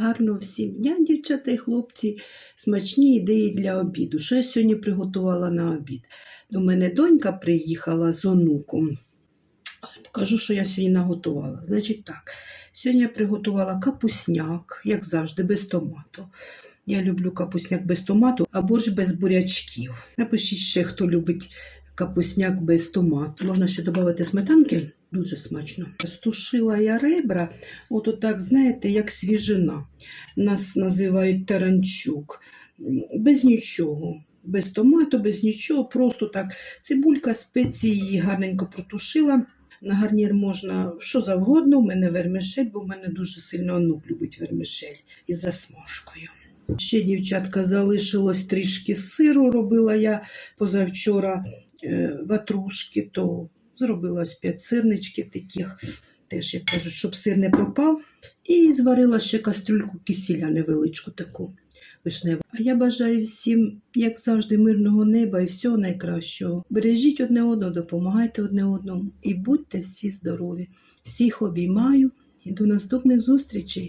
Гарно всім дня, дівчата і хлопці, смачні ідеї для обіду. Що я сьогодні приготувала на обід? До мене донька приїхала з онуком. Покажу, що я сьогодні наготувала. Значить так, сьогодні я приготувала капусняк, як завжди, без томату. Я люблю капусняк без томату або ж без бурячків. Напишіть ще, хто любить капусняк без томату. Можна ще додати сметанки, дуже смачно. Стушила я ребра, от так, знаєте, як свіжина. Нас називають таранчук. Без нічого. Без томату, без нічого, просто так. Цибулька, спеції гарненько протушила. На гарнір можна що завгодно. У мене вермишель, бо в мене дуже сильно онук любить вермишель із засмажкою. Ще, дівчатка, залишилось трішки сиру. Робила я позавчора е, ватрушки, то зробила з п'ять сирничків таких, теж, як кажуть, щоб сир не пропав. І зварила ще кастрюльку кисіля невеличку таку вишневу. А я бажаю всім, як завжди, мирного неба і всього найкращого. Бережіть одне одного, допомагайте одне одному і будьте всі здорові. Всіх обіймаю і до наступних зустрічей!